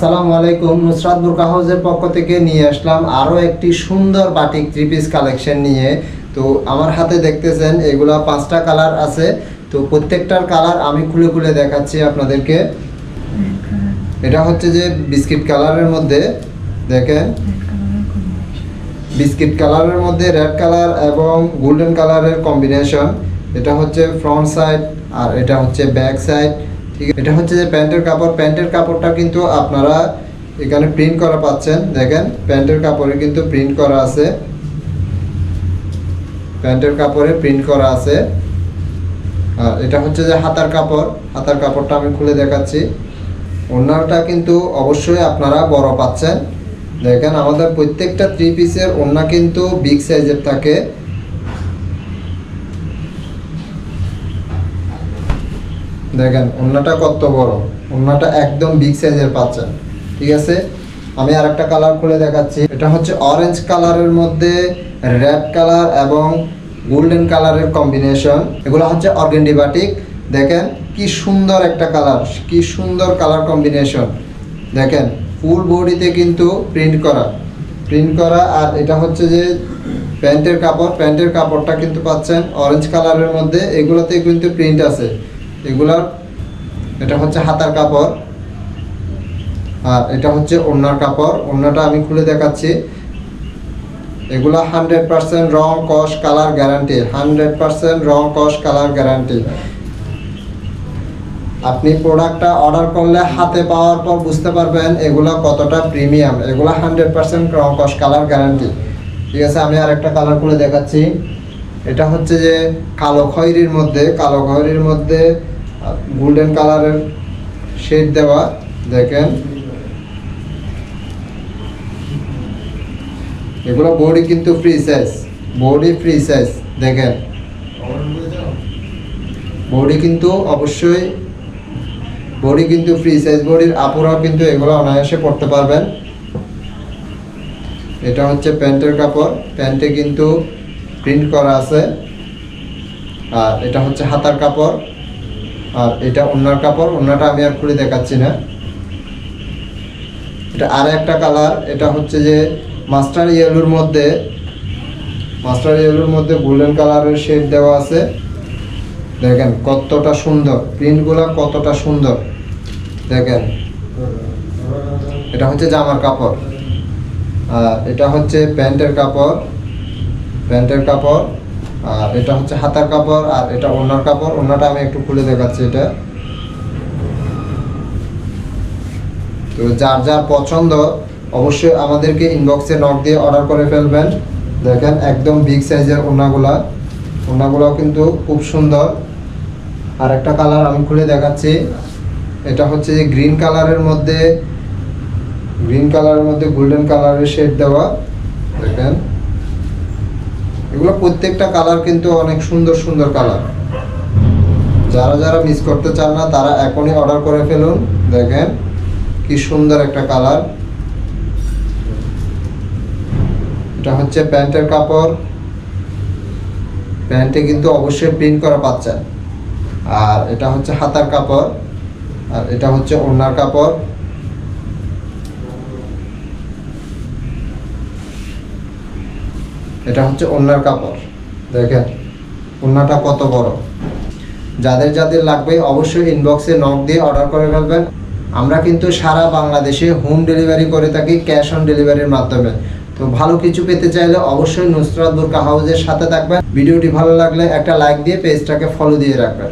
আসসালামু আলাইকুম। নুসরাত বুরকা হাউসের পক্ষ থেকে নিয়ে আসলাম আরও একটি সুন্দর বাটিক থ্রি পিস কালেকশন নিয়ে। তো আমার হাতে দেখতেছেন, এগুলা পাঁচটা কালার আছে। তো প্রত্যেকটার কালার আমি খুলে খুলে দেখাচ্ছি আপনাদেরকে। এটা হচ্ছে যে বিস্কিট কালারের মধ্যে, দেখেন। বিস্কিট কালারের মধ্যে রেড কালার এবং গোল্ডেন কালারের কম্বিনেশন এটা হচ্ছে ফ্রন্ট সাইড আর এটা হচ্ছে ব্যাক সাইড এটা হচ্ছে যে প্যান্টের কাপড়। প্যান্টের কাপড়টা কিন্তু আপনারা এখানে প্রিন্ট করা পাচ্ছেন। দেখেন, প্যান্টের কাপড়ে কিন্তু প্রিন্ট করা আছে। প্যান্টের কাপড়ে প্রিন্ট করা আছে। আর এটা হচ্ছে যে হাতার কাপড়। হাতার কাপড়টা আমি খুলে দেখাচ্ছি। ওড়নাটা কিন্তু অবশ্যই আপনারা বড় পাচ্ছেন। দেখেন, আমাদের প্রত্যেকটা থ্রি পিসের ওড়না কিন্তু বিগ সাইজের থাকে। দেখেন ওড়নাটা কত বড়? ওড়নাটা একদম বিগ সাইজের পাচ্ছেন ঠিক আছে? আমি আরেকটা কালার খুলে দেখাচ্ছি। এটা হচ্ছে অরেঞ্জ কালারের মধ্যে রেড কালার এবং গোল্ডেন কালারের কম্বিনেশন এগুলো হচ্ছে অর্গেন্ডি বাটিক দেখেন, কি সুন্দর একটা কালার কি সুন্দর কালার কম্বিনেশন দেখেন ফুল বডিতে কিন্তু প্রিন্ট করা। প্রিন্ট করা, আর এটা হচ্ছে যে প্যান্টের কাপড়। প্যান্টের কাপড়টা কিন্তু পাচ্ছেন অরেঞ্জ কালারের মধ্যে। এগুলোতে কিন্তু প্রিন্ট আছে। এগুলার, এটা হচ্ছে হাতার কাপড়, আর এটা হচ্ছে ওড়নার কাপড়। ওড়নাটা আমি খুলে দেখাচ্ছি। এগুলো হান্ড্রেড পার্সেন্ট রং, কস, কালার গ্যারান্টি। হান্ড্রেড পার্সেন্ট রং, কস, কালার গ্যারান্টি। আপনি প্রোডাক্টটা অর্ডার করলে হাতে পাওয়ার পর বুঝতে পারবেন এগুলো কতটা প্রিমিয়াম। এগুলো হান্ড্রেড পার্সেন্ট রং, কস, কালার গ্যারান্টি। ঠিক আছে, আমি আরেকটা কালার খুলে দেখাচ্ছি। এটা হচ্ছে যে কালো খয়েরির মধ্যে, কালো খয়েরির মধ্যে গোল্ডেন কালারের শেড দেওয়া, দেখেন। এগুলো বডি কিন্তু free size body free size দেখেন। বডি কিন্তু অবশ্যই বডি কিন্তু ফ্রি সাইজ বডির আপুরাও কিন্তু এগুলো অনায়াসে পড়তে পারবেন। এটা হচ্ছে প্যান্টের কাপড়, প্যান্টে কিন্তু প্রিন্ট করা আছে। আর এটা হচ্ছে হাতার কাপড়। আর এটা ওনার কাপড়, ওনাটা আমি আর খুলে দেখাচ্ছি না। এটা আর একটা কালার, এটা হচ্ছে যে মাস্টার ইয়েলোর মধ্যে, মাস্টার ইয়েলোর মধ্যে গোল্ডেন কালারের শেড দেওয়া আছে। দেখেন কতটা সুন্দর, প্রিন্টগুলো কতটা সুন্দর। দেখেন, এটা হচ্ছে জামার কাপড়। আর এটা হচ্ছে প্যান্টের কাপড় প্যান্টের কাপড়। আর এটা হচ্ছে হাতার কাপড়, আর এটা ওনার কাপড়। ওনাটা আমি একটু খুলে দেখাচ্ছি এটা। তো যার যার পছন্দ, অবশ্যই আমাদেরকে ইনবক্সে নক দিয়ে অর্ডার করে ফেলবেন। দেখেন, একদম বিগ সাইজের ওনাগুলা ওনাগুলাও কিন্তু খুব সুন্দর। আর একটা কালার আমি খুলে দেখাচ্ছি। এটা হচ্ছে যে গ্রিন কালারের মধ্যে গ্রিন কালারের মধ্যে গোল্ডেন কালারের শেড দেওয়া। দেখেন। এগুলো প্রত্যেকটা কালার কিন্তু অনেক সুন্দর সুন্দর কালার যারা যারা মিস করতে চান না, তারা এখনই অর্ডার করে ফেলুন। দেখেন, কি সুন্দর একটা কালার এটা হচ্ছে প্যান্টের কাপড়। প্যান্টে কিন্তু অবশ্যই প্রিন্ট করা পাচ্ছেন আর এটা হচ্ছে হাতার কাপড়। আর এটা হচ্ছে ওড়নার কাপড়। এটা হচ্ছে ওড়নার কাপড়। দেখেন অন্যটা কত বড়। যাদের যাদের লাগবে অবশ্যই ইনবক্সে নক দিয়ে অর্ডার করে ফেলবেন। আমরা কিন্তু সারা বাংলাদেশে হোম ডেলিভারি করে থাকি ক্যাশ অন ডেলিভারির মাধ্যমে। তো ভালো কিছু পেতে চাইলে অবশ্যই নুসরাত বুরকা হাউজের সাথে থাকবেন। ভিডিওটি ভালো লাগলে একটা লাইক দিয়ে পেজটাকে ফলো দিয়ে রাখবেন।